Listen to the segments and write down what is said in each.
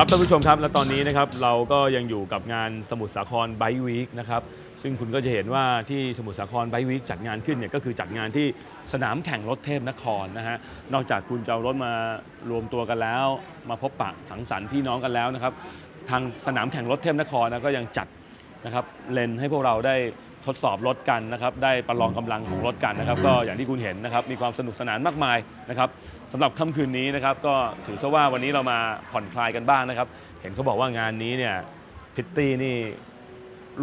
ครับท่านผู้ชมครับและตอนนี้นะครับเราก็ยังอยู่กับงานสมุทรสาครไบวีคนะครับซึ่งคุณก็จะเห็นว่าที่สมุทรสาครไบวีคจัดงานขึ้นเนี่ยก็คือจัดงานที่สนามแข่งรถเทพนครนะฮะนอกจากคุณจะเอารถมารวมตัวกันแล้ว มาพบปะสังสรรค์พี่น้องกันแล้วนะครับทางสนามแข่งรถเทพนครนะก็ยังจัดนะครับเลนให้พวกเราได้ทดสอบรถกันนะครับได้ประลองกำลังของรถกันนะครับ ก็อย่างที่คุณเห็นนะครับมีความสนุกสนานมากมายนะครับ สำหรับค่ำคืนนี้นะครับก็ถือซะว่าวันนี้เรามาผ่อนคลายกันบ้างนะครับ เห็นเขาบอกว่างานนี้เนี่ยพิตตี้นี่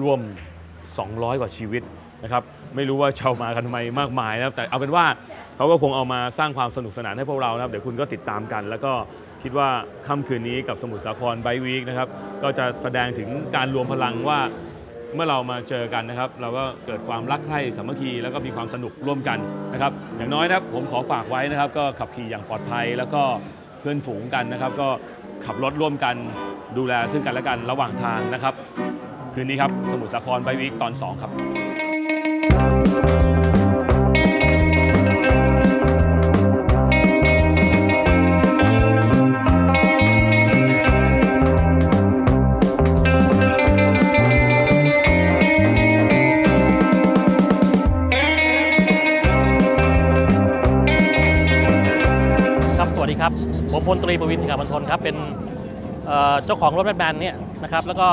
รวม 200 กว่าชีวิตนะครับไม่รู้ว่าชาวมากันทำไมมากมายนะครับแต่เอาเป็นว่าเขาก็คงเอามาสร้างความสนุกสนานให้พวกเรานะครับเดี๋ยวคุณก็ติดตามกัน แล้วก็คิดว่าค่ำคืนนี้กับสมุทรสาครไบวีคนะครับก็จะแสดงถึงการรวมพลังว่า เมื่อเรามาเจอกันนะครับ เราก็เกิดความรักใคร่สามัคคีแล้วก็มีความสนุกร่วมกันนะครับ อย่างน้อยนะครับผมขอฝากไว้นะครับ ก็ขับขี่อย่างปลอดภัย แล้วก็เพื่อนฝูงกันนะครับ ก็ขับรถร่วมกันดูแลซึ่งกันและกันระหว่างทางนะครับ คืนนี้ครับสมุทรสาครไบวีคตอน 2 ครับ พลตรีประวินสิงห์บันทนครับเป็นเจ้าของรถแบทแมนเนี่ยนะครับแล้วก็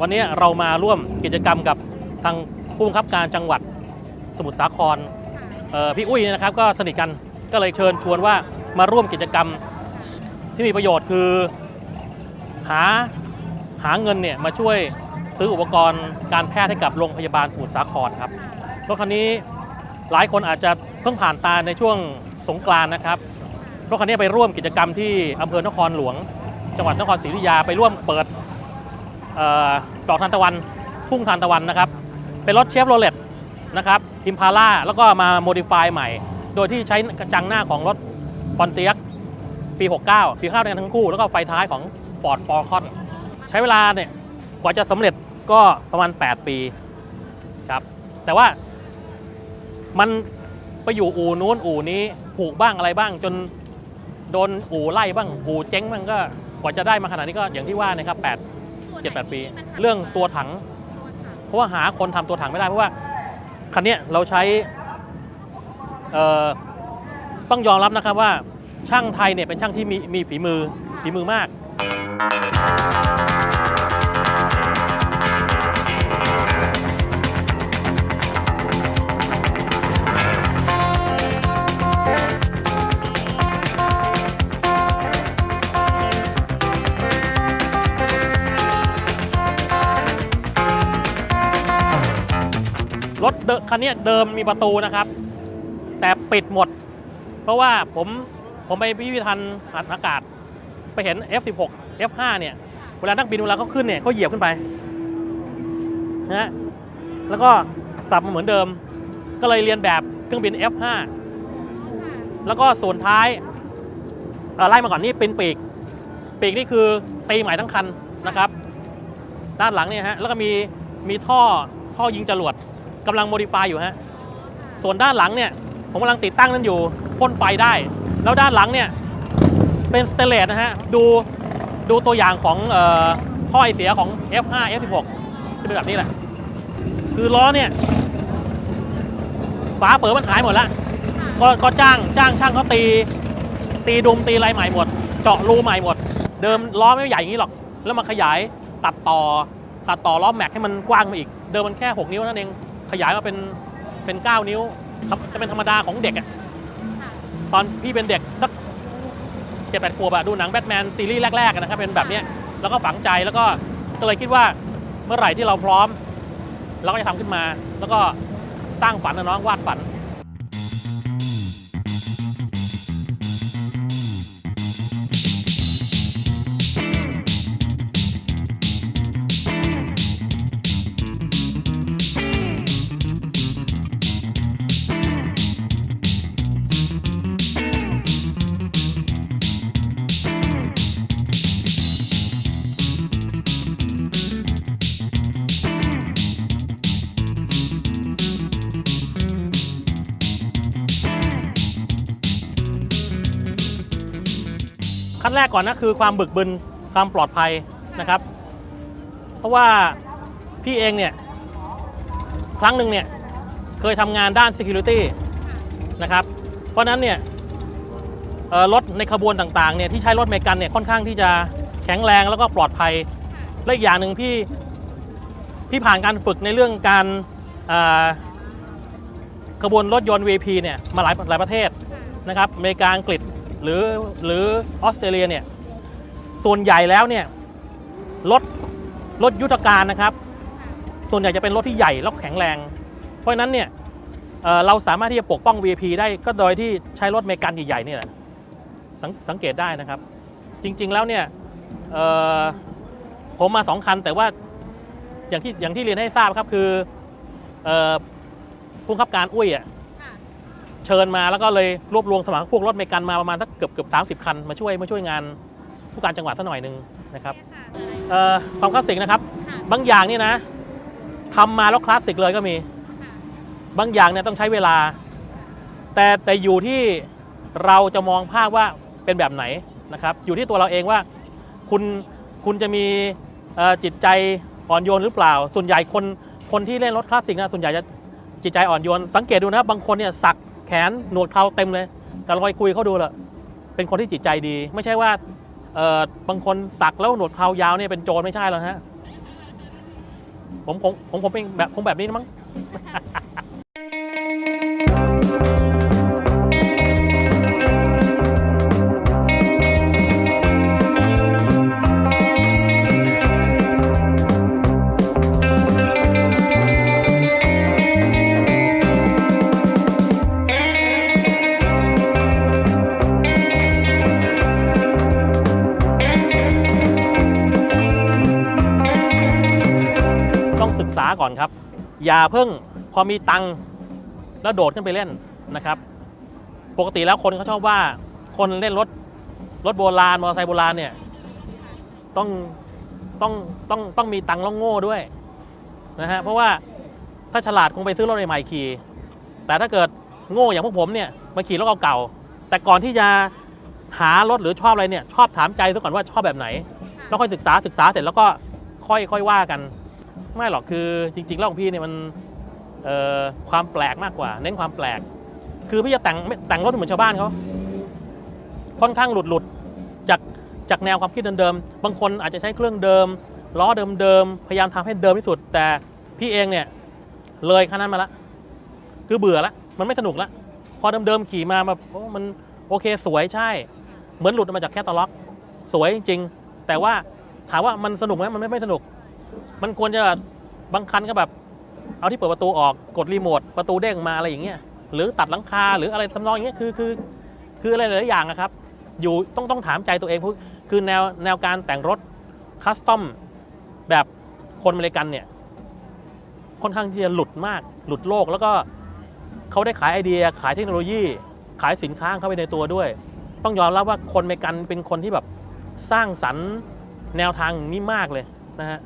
วันนี้เรามาร่วมกิจกรรมกับทางผู้บังคับการจังหวัดสมุทรสาครพี่อุ้ยเนี่ยนะครับก็สนิทกันก็เลยเชิญชวนว่ามาร่วมกิจกรรมที่มีประโยชน์คือหาหาเงินเนี่ยมาช่วยซื้ออุปกรณ์การแพทย์ให้กับโรงพยาบาลสมุทรสาครครับรถคันนี้หลายคนอาจจะเพิ่งผ่านตาในช่วงสงกรานนะครับ รถคันนี้ไปร่วมกิจกรรมที่อำเภอนครหลวง จังหวัดนครศรีอยุธยาไปร่วมเปิดเออดอกทานตะวันพุ่งทานตะวันนะครับ เป็นรถเชฟโรเลตนะครับอิมพาร่าแล้วก็มาโมดิฟายใหม่ โดยที่ใช้กระจังหน้าของรถปอนเตียกปี 69 ปีข้าวในทั้งคู่ แล้วก็ไฟท้ายของ Ford f o r c o n ใช้เวลาเนี่ยกว่าจะสำเร็จก็ประมาณ 8 ปีครับแต่ว่ามันไปอยู่อู่นู้นอู่นี้ผูกบ้างอะไรบ้างจน โดนอู่ไล่บ้างอู่เจ๊งบ้างก็กว่าจะได้มาขนาดนี้ก็อย่างที่ว่านะครับ8 7 8ปี เรื่องตัวถัง เพราะว่าหาคนทำตัวถังไม่ได้เพราะว่าคันเนี้ยเราใช้เอ่อต้องยอมรับนะครับว่าช่างไทยเนี่ยเป็นช่างที่มีมีฝีมือฝีมือมาก เดิคันเนี้ยเดิมมีประตูนะครับ แต่ปิดหมด เพราะว่าผมผมไปพิพิธภัณฑ์หัดอากาศ ไปเห็น F16 F5 เนี่ย เวลานักบินเวลาเขาขึ้นเนี่ยเขาเหยียบขึ้นไปนะฮะแล้วก็กลับมาเหมือนเดิม ก็เลยเรียนแบบเครื่องบิน F5 แล้วก็ส่วนท้ายไล่มาก่อนนี่เป็นปีก ปีกนี่คือตีใหม่ทั้งคันนะครับ ด้านหลังเนี่ยฮะแล้วก็มีมีท่อท่อยิงจรวด กำลังโมดิฟายอยู่ฮะส่วนด้านหลังเนี่ยผมกำลังติดตั้งนั่นอยู่พ่นไฟได้ แล้วด้านหลังเนี่ยเป็นสเตเลสนะฮะดูดูตัวอย่างของออท่อไอเสียของ F5 F16 จะเป็นแบบนี้แหละ คือล้อเนี่ยฝาเปิดมันหายหมดแล้วก็ก็จ้างจ้างช่างเขาตี ตีดุมตีอะไรใหม่หมด เจาะรูใหม่หมด เดิมล้อไม่ใหญ่อย่างนี้หรอก แล้วมาขยายตัดต่อตัดต่อล้อแม็กให้มันกว้างมาอีก เดิมมันแค่ 6 นิ้วนั่นเอง ขยายมาเป็นเป็น 9 นิ้วครับจะเป็นธรรมดาของเด็กอะตอนพี่เป็นเด็กสักเจ็ดแปดขวบอะดูหนังแบทแมนซีรีส์แรกๆอะนะครับเป็นแบบเนี้ยแล้วก็ฝังใจแล้วก็ก็เลยคิดว่าเมื่อไหร่ที่เราพร้อม เราก็จะทำขึ้นมา แล้วก็สร้างฝันนะน้องวาดฝัน นแรกก่อนนะคือความบึกบึนความปลอดภัยนะครับ เพราะว่าพี่เองเนี่ยครั้งหนึ่งเนี่ยเคยทำงานด้าน Security นะครับ เพราะนั้นเนี่ยรถในขบวนต่างๆเนี่ยที่ใช้รถเมกันเนี่ยค่อนข้างที่จะแข็งแรงแล้วก็ปลอดภัย และอีกอย่างหนึ่งพี่พี่ผ่านการฝึกในเรื่องการขบวนรถยนต์ VP เนี่ยมาหลายหลายประเทศนะครับอเมริกาอังกฤษ หรือหรือออสเตรเลียเนี่ยส่วนใหญ่แล้วเนี่ยรถรถยุทธการนะครับ ส่วนใหญ่จะเป็นรถที่ใหญ่แล้วแข็งแรง เพราะฉะนั้นเนี่ยเเราสามารถที่จะปกป้อง VIP ได้ก็โดยที่ใช้รถเมกันใหญ่ๆนี่แหละสสังเกตได้นะครับ จริงๆแล้วเนี่ยผมมาสองคันแต่ว่าอย่างที่อย่างที่เรียนให้ทราบครับคือผู้บับการอุ้ยอะ่ะ เชิญมาแล้วก็เลยรวบรวมสมัครพวกรถเมกันมาประมาณสักเกือบเกือบสามสิบคันมาช่วยมาช่วยงานผู้การจังหวัดสักหน่อยหนึ่งนะครับค่ะเอ่อความคลาสสิกนะครับค่ะบางอย่างนี่นะทำมาแล้วคลาสสิกเลยก็มีค่ะบางอย่างเนี่ยต้องใช้เวลา แต่แต่อยู่ที่เราจะมองภาพว่าเป็นแบบไหนนะครับ อยู่ที่ตัวเราเองว่าคุณคุณจะมีเอ่อจิตใจอ่อนโยนหรือเปล่า ส่วนใหญ่คนคนที่เล่นรถคลาสสิกนะส่วนใหญ่จะจิตใจอ่อนโยน สังเกตดูนะครับบางคนเนี่ยสัก แขนหนวดเขาเต็มเลย แต่เราไปคุยเขาดูละเป็นคนที่จิตใจดี ไม่ใช่ว่าเออบางคนสักแล้วหนวดเขายาวเนี่ยเป็นโจรไม่ใช่หรอกฮะผมผมผมผมเป็นแบบผมแบบนี้นะมั้ง ก่อนครับ อย่าเพิ่งพอมีตังค์แล้วโดดขึ้นไปเล่นนะครับ ปกติแล้วคนเขาชอบว่าคนเล่นรถรถโบราณมอเตอร์ไซค์โบราณเนี่ยต้องต้องต้องต้องมีตังค์แล้วโง่ด้วยนะฮะเพราะว่าถ้าฉลาดคงไปซื้อรถใหม่ๆขี่ แต่ถ้าเกิดโง่อย่างพวกผมเนี่ยมาขี่รถเก่าๆแต่ก่อนที่จะหารถหรือชอบอะไรเนี่ยชอบถามใจซะก่อนว่าชอบแบบไหน แล้วค่อยศึกษาศึกษาเสร็จแล้วก็ค่อยค่อยว่ากัน ไม่หรอกคือจริงๆแล้วของพี่เนี่ยมันความแปลกมากกว่า เน้นความแปลก คือพี่จะแต่งแต่งรถเหมือนชาวบ้านเขาค่อนข้างหลุดหลุดจากจากแนวความคิดเดิมๆบางคนอาจจะใช้เครื่องเดิมล้อเดิมๆพยายามทำให้เดิมที่สุด แต่พี่เองเนี่ยเลยขั้นนั้นมาละคือเบื่อละมันไม่สนุกละพอเดิมๆขี่มามาโอ้มันโอเคสวยใช่ เหมือนหลุดมาจากแคตตาล็อก สวยจริง ๆ แต่ว่าถามว่ามันสนุกไหมมันไม่ไม่สนุก มันควรจะบางคันก็แบบ เอาที่เปิดประตูออกกดรีโมทประตูเด้งมาอะไรอย่างเงี้ยหรือตัดหลังคาหรืออะไรทำนองอย่างเงี้ยคือคือคืออะไรหลายอย่างนะครับ อยู่ต้องต้องถามใจตัวเองคือแนวแนวการแต่งรถคัสตอมแบบคนเมริกันเนี่ย ค่อนข้างที่จะหลุดมากหลุดโลก แล้วก็เขาได้ขายไอเดีย ขายเทคโนโลยี ขายสินค้าเข้าไปในตัวด้วย ต้องยอมรับว่าคนเมริกันเป็นคนที่แบบสร้างสรรค์แนวทางนี้มากเลย นะฮะ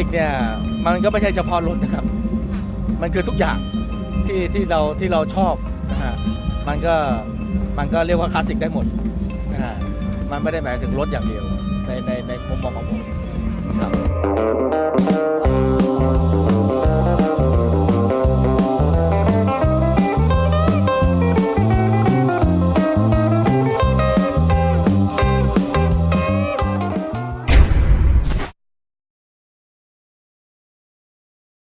สิกเนี่ยมันก็ไม่ใช่เฉพาะรถนะครับ มันคือทุกอย่างที่ที่เราที่เราชอบนะฮะมันก็มันก็เรียกว่าคลาสสิกได้หมดนะฮะมันไม่ได้หมายถึงรถอย่างเดียวในในในมุมมองของผมครับ